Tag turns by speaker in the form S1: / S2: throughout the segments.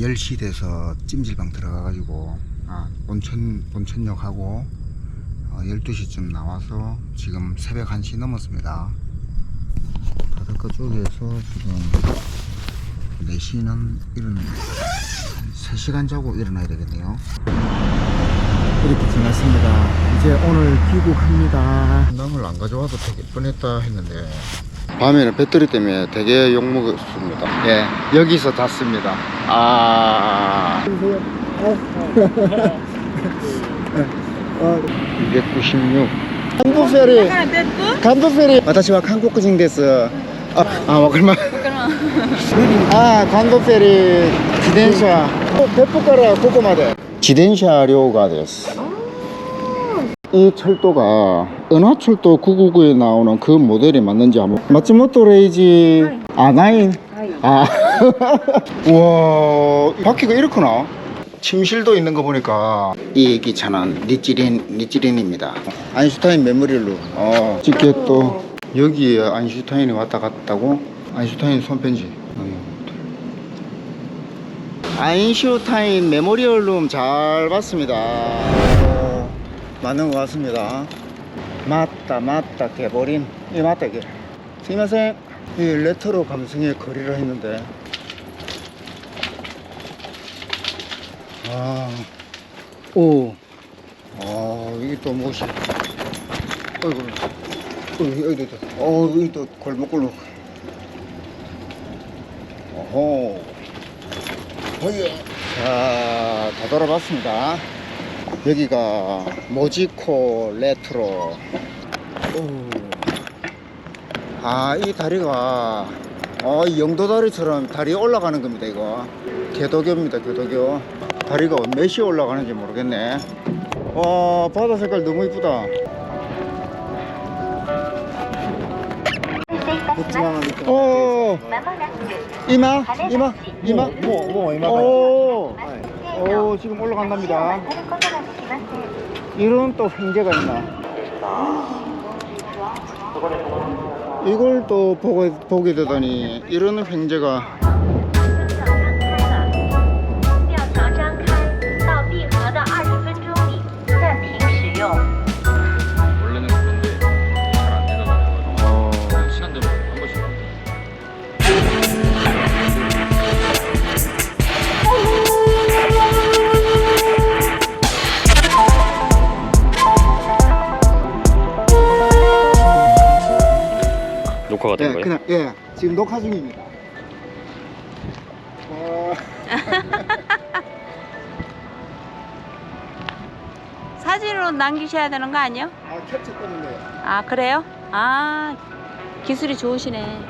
S1: 10시 돼서 찜질방 들어가가지고 아, 온천, 온천역하고 어, 12시쯤 나와서 지금 새벽 1시 넘었습니다. 바닷가 쪽에서 지금 4시는 일어나 3시간 자고 일어나야 되겠네요. 이렇게 지났습니다. 이제 오늘 귀국합니다. 남을 안 가져와도 되게 뻔했다 했는데 밤에는 배터리 때문에 되게 욕먹었습니다. 예, 여기서 잤습니다. 아. 296. 한국 페리. 한국 페리. 私は韓国人です. 아, 아, 와글마. 아, 한국 페리 지電車. 대포가라 고코마데. 지電車료가 됐어. 이 철도가 은하철도 999에 나오는 그 모델이 맞는지 한번 마츠모토 레이지 아나인 아. 우와 바퀴가 이렇구나. 침실도 있는 거 보니까 이 기차는 니찌린 니찌린입니다. 아인슈타인 메모리로. 어 찍게 또 여기에 아인슈타인이 왔다 갔다고? 아인슈타인 손편지. 아인슈타인 메모리얼 룸 잘 봤습니다. 어, 맞는 것 같습니다. 맞다 맞다 개버린. 이 맞다 이게 스미마셍 이 레트로 감성의 거리를 했는데. 아 오. 아 이게 또 무엇이? 어이구 어이구 여기 또 어, 여기 또 골목골목. 어호 어예. 자, 다 돌아봤습니다. 여기가 모지코 레트로. 오. 아, 이 다리가, 어, 이 영도 다리처럼 다리 올라가는 겁니다, 이거. 개도교입니다, 개도교. 다리가 몇이 올라가는지 모르겠네. 와, 바다 색깔 너무 이쁘다. 오, 이마, 이마, 이마.
S2: 뭐, 뭐, 이마.
S1: 오, 오, 지금 올라간답니다. 이런 또 횡재가 있나? 이걸 또 보고, 보게 되다니, 이런 횡재가.
S3: 녹화가 된
S1: 예,
S3: 거예요?
S1: 그냥, 예, 지금 녹화 중입니다. 어,
S4: 사진으로 남기셔야 되는 거 아니에요?
S1: 아, 캡처 때문에.
S4: 아 그래요? 아 기술이 좋으시네.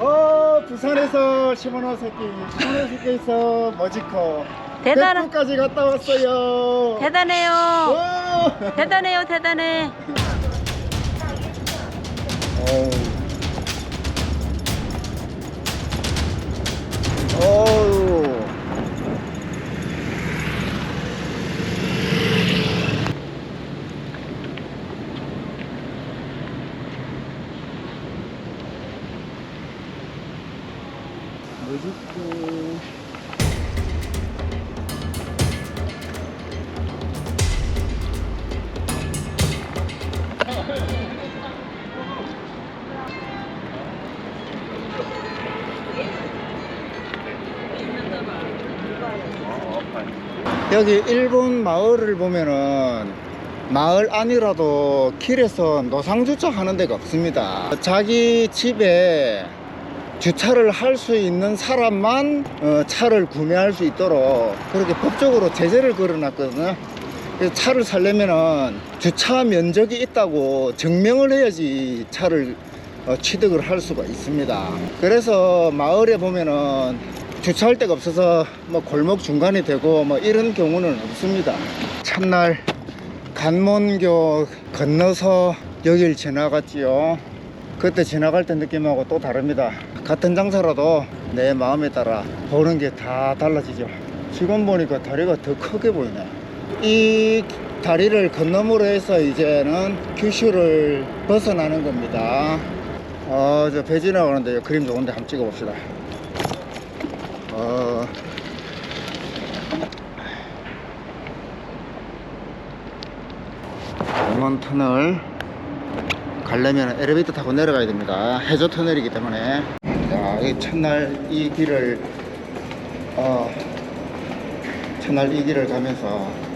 S1: 어, 부산에서 시모노세키, 시모노세키에서 머지코.
S4: 대단하-
S1: 백두까지 갔다 왔어요.
S4: 대단해요.
S1: 오!
S4: 대단해요, 대단해.
S1: 어우. 어우. 여기 일본 마을을 보면은 마을 안이라도 길에서 노상주차 하는 데가 없습니다. 자기 집에 주차를 할 수 있는 사람만 어, 차를 구매할 수 있도록 그렇게 법적으로 제재를 걸어놨거든요. 차를 살려면은 주차 면적이 있다고 증명을 해야지 차를 어, 취득을 할 수가 있습니다. 그래서 마을에 보면은 주차할 데가 없어서 뭐 골목 중간이 되고 뭐 이런 경우는 없습니다. 첫날 간몬교 건너서 여길 지나갔지요. 그때 지나갈 때 느낌하고 또 다릅니다. 같은 장사라도 내 마음에 따라 보는 게 다 달라지죠. 지금 보니까 다리가 더 크게 보이네. 이 다리를 건너므로 해서 이제는 규슈를 벗어나는 겁니다. 어, 저배 지나가는데 그림 좋은데 한번 찍어봅시다. 어, 레몬 터널 가려면 엘리베이터 타고 내려가야 됩니다. 해저 터널이기 때문에. 자, 이 첫날 이 길을 어, 첫날 이 길을 가면서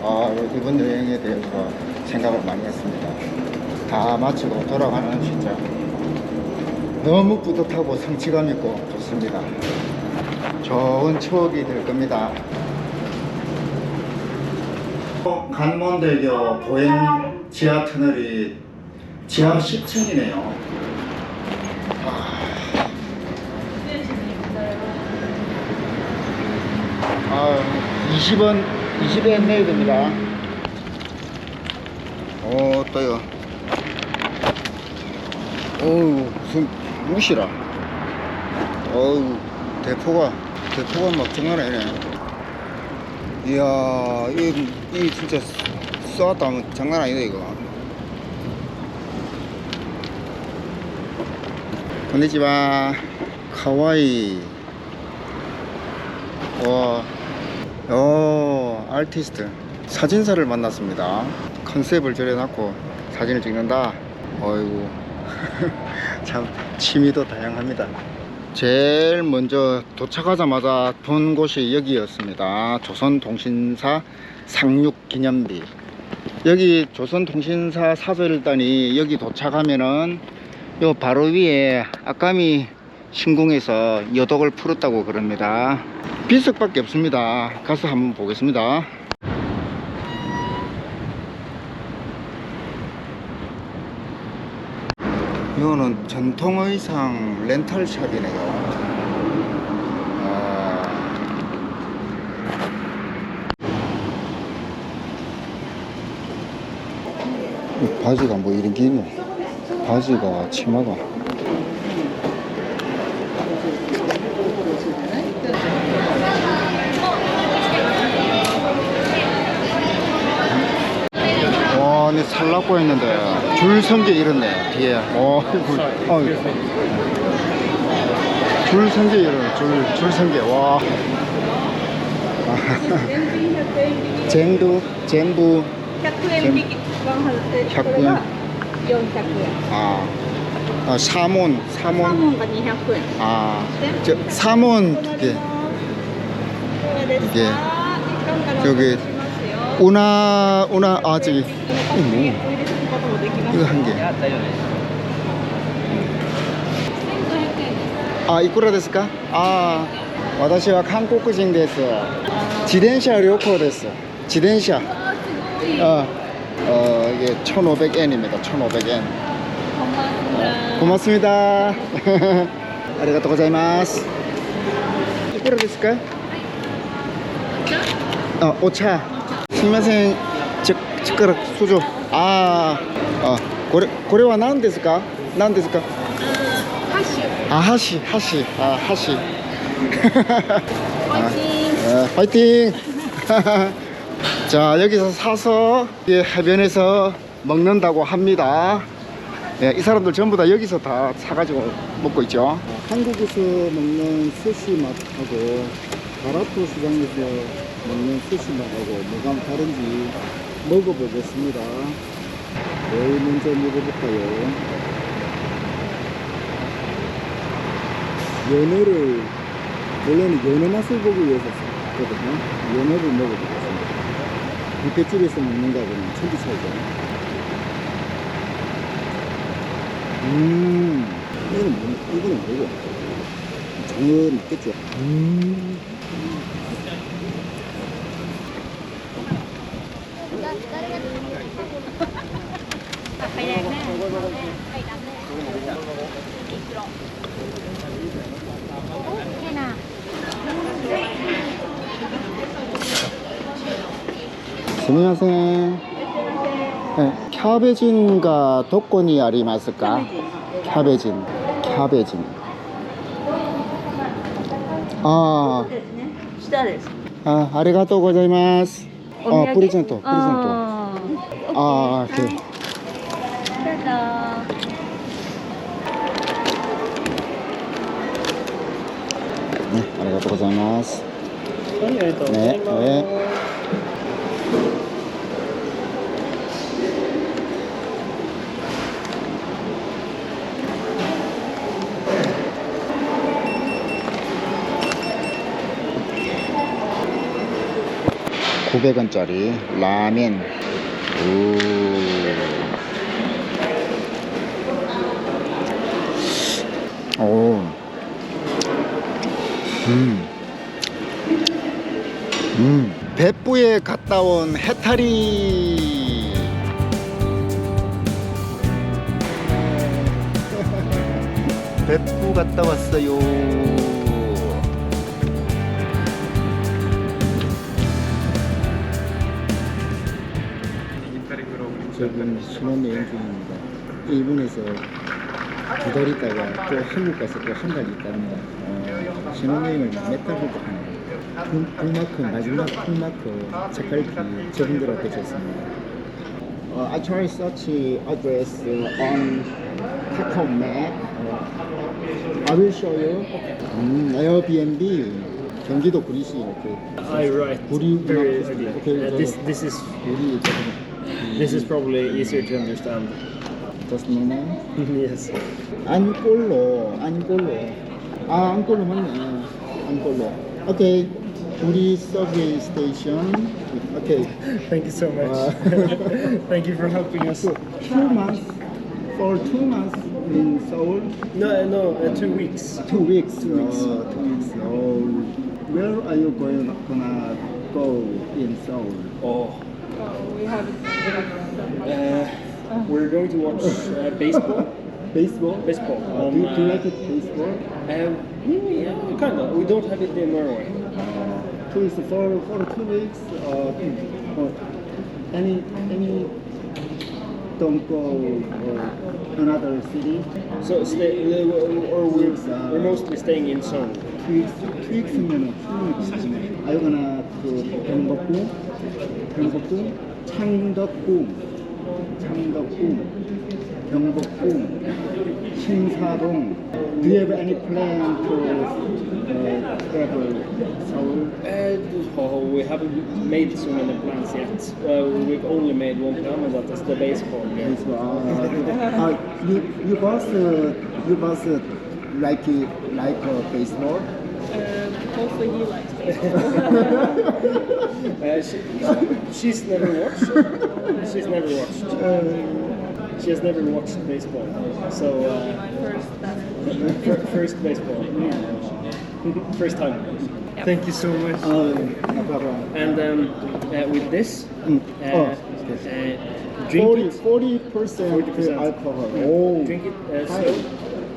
S1: 어, 이번 여행에 대해서 생각을 많이 했습니다. 다 마치고 돌아가는 시점. 너무 뿌듯하고 성취감 있고 좋습니다. 좋은 추억이 될 겁니다. 간몬대교 보행 지하 터널이 지하 10층이네요. 아, 20원, 20엔 내야 됩니다. 오, 또요. 어우, 무슨 무시라. 어우, 대포가, 대포가 막 장난 아니네. 이야, 이, 이 진짜 쏘았다 하면 장난 아니다, 이거. 건니치와 카와이. 와, 어, 아티스트. 사진사를 만났습니다. 컨셉을 저려놨고 사진을 찍는다. 어이구. 참, 취미도 다양합니다. 제일 먼저 도착하자마자 본 곳이 여기였습니다. 조선통신사 상륙기념비. 여기 조선통신사 사절단이 여기 도착하면은 요 바로 위에 아까미 신궁에서 여독을 풀었다고 그럽니다. 비석밖에 없습니다. 가서 한번 보겠습니다. 이거는 전통의상 렌탈샵이네요. 아, 이 바지가 뭐 이런 게 있노? 바지가 치마가. 와, 내 살라고 했는데 줄 선 게 이렇네 뒤에. 어, 어. 줄선 게 이러네 줄줄선게와. 쟁두 쟁부.
S2: 혁군
S1: 아. 아, 사몬, 사몬. 아, 저, 사몬
S2: 두 개. 이게,
S1: 저기, 우나 우나 아 저기
S2: お入れすることもできます
S1: 이거 한 개.
S2: 1500円
S1: 아, 이쿠라 데스까? 아, 私は韓国人です.自転車旅行です.自転車. 어, 어, 이게 1,500엔입니다. 1,500엔. 고맙습니다. 아리가또 고자이마스. 이쿠라 데스까? 어, 오차. 즉, 즉가락 수조. 아, 어, 고래, 고래와 난 데스까? 난 데스까? 아 하시 하시. 아 하시. 파이팅. 아, 파이팅. 자 여기서 사서 이 해변에서 먹는다고 합니다. 예, 이 사람들 전부 다 여기서 다 사가지고 먹고 있죠. 한국에서 먹는 스시 맛하고 가라토 시장에서 먹는 맛하고 뭐가 다른지 먹어보겠습니다 뭘 먼저 먹어볼까요 연어를 원래는 연어 맛을 보기 위해서 샀거든요. 연어를 먹어보겠습니다. 뷔페집에서 먹는 거하고는 천지 차이죠. 음, 이거는 뭐, 이거는 뭐고? 장어 맞겠죠? 음. すみません。キャベジンがどこにありますか？キャベジン。キャベジン。
S2: ああ、下です。
S1: あありがとうございます。
S2: あプレ
S1: ゼントプレゼント。
S2: ああ、ー、
S1: はい。ね、あ
S2: りがとうご
S1: ざいます。ありがとうございます？ね、ね。 900원짜리 라멘 오. 오. 음. 음. 배부에 갔다 온 해탈이 배부 갔다 왔어요 지금 신혼여행 중입니다. 일본에서 두 달 있다가 또 한국 가서 또 한 달 있답니다. 어, 신혼여행을 몇 달부터 하나요? 풀- 풀마크, 마지막 풀마크 책갈피 저분들한테 줬습니다. Uh, I try search address on Kakao Map. I will show you. 음, Airbnb 경기도 구리시 이렇게
S5: I right.
S1: 구리
S5: Very early.
S1: 오케이
S5: Uh, this this is
S1: 구리
S5: this is probably easier to understand.
S1: just no name.
S5: yes.
S1: 안꼴로 안꼴로 아 안꼴로 맞네 안꼴로 오케이 구리 서브웨이 스테이션 오케이
S5: Thank you so much.
S1: Wow.
S5: Thank you for helping us.
S1: so two months for two months in Seoul
S5: No, no, uh, two weeks.
S1: two weeks
S5: Two weeks.
S1: oh, two weeks oh where are you going gonna go in Seoul
S5: Oh. Uh, we're going to watch uh, baseball.
S1: baseball
S5: Baseball.
S1: Uh,
S5: on,
S1: do, you- do you
S5: uh,
S1: like it baseball
S5: Um, yeah, kind of. We don't have it in Norway.
S1: two weeks for for two weeks uh, uh, any any don't go uh, another city
S5: So stay, uh, or we're,
S1: Uh,
S5: we're mostly staying in Seoul.
S1: two weeks two weeks면은 are you gonna to 경복궁 경복궁 창덕궁 창덕궁 경복궁 신사동 do you have any plan to uh, travel Seoul
S5: Uh, oh, we haven't made so many plans yet. Uh, we've only made one plan, and that is the baseball game.
S1: So, uh, uh, you you both uh, you both uh, like it, like uh, baseball.
S2: Hopefully he likes baseball.
S5: Uh, she, she's never watched. She's never watched. She has never watched baseball. So uh,
S2: First,
S5: first baseball. first time. Thank you so much.
S1: No problem.
S5: And um, uh, with this,
S1: Mm.
S5: uh,
S1: Oh,
S5: uh, drink
S1: 40
S5: it.
S1: 40 percent
S5: 40%.
S1: alcohol. Oh,
S5: Drink it uh, slow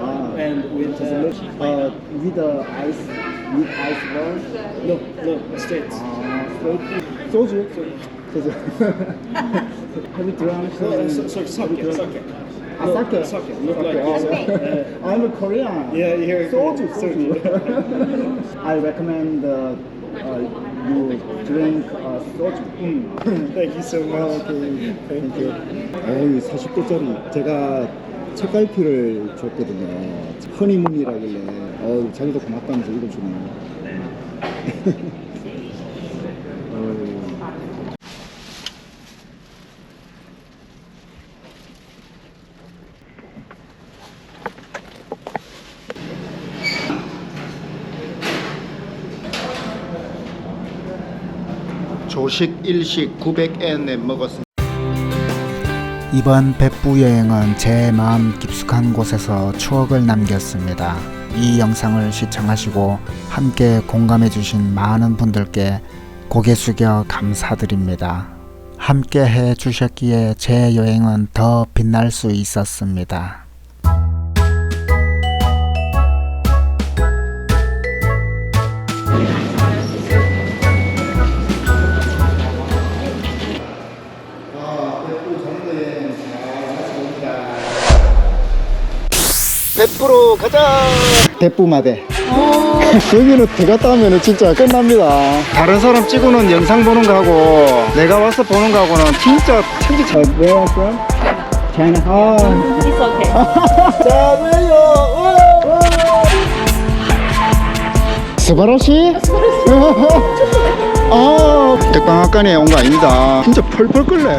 S1: Ah.
S5: and with uh,
S1: uh, with the ice with ice water.
S5: no no straight.
S1: Ah, straight. soju. Soju. Have you drunk?
S5: No, uh,
S1: um,
S5: so, sorry,
S1: have you
S5: sake,
S1: drunk-
S5: sake.
S1: Ah,
S5: No,
S1: sake.
S5: sake, not
S1: Sake,
S5: like
S1: oh,
S5: this. Uh,
S1: I'm a Korean.
S5: Yeah, you're
S1: soju.
S5: Korean.
S1: Soju. I recommend uh, uh, you drink uh, soju.
S5: Thank you so much.
S1: 오케이. 땡큐. 어이 40도짜리 제가 책갈피를 줬거든요. 허니문이라길래 어 자기도 고맙다면서 이걸 주네요. 어이. 조식 일식 900엔에 먹었습니다. 이번 백부 여행은 제 마음 깊숙한 곳에서 추억을 남겼습니다. 이 영상을 시청하시고 함께 공감해 주신 많은 분들께 고개 숙여 감사드립니다. 함께 해 주셨기에 제 여행은 더 빛날 수 있었습니다. 백부로 가자. 백부마대. 여기는 들어갔다 하면 진짜 끝납니다. 다른 사람 찍어놓은 영상 보는 거하고 내가 와서 보는 거하고는 진짜 천지 차이. Where are you from? China. 아,
S2: It's okay.
S1: 잘해요. 스바라시? 아, 백방학관에 온 거 아닙니다. 진짜 펄펄 끓네.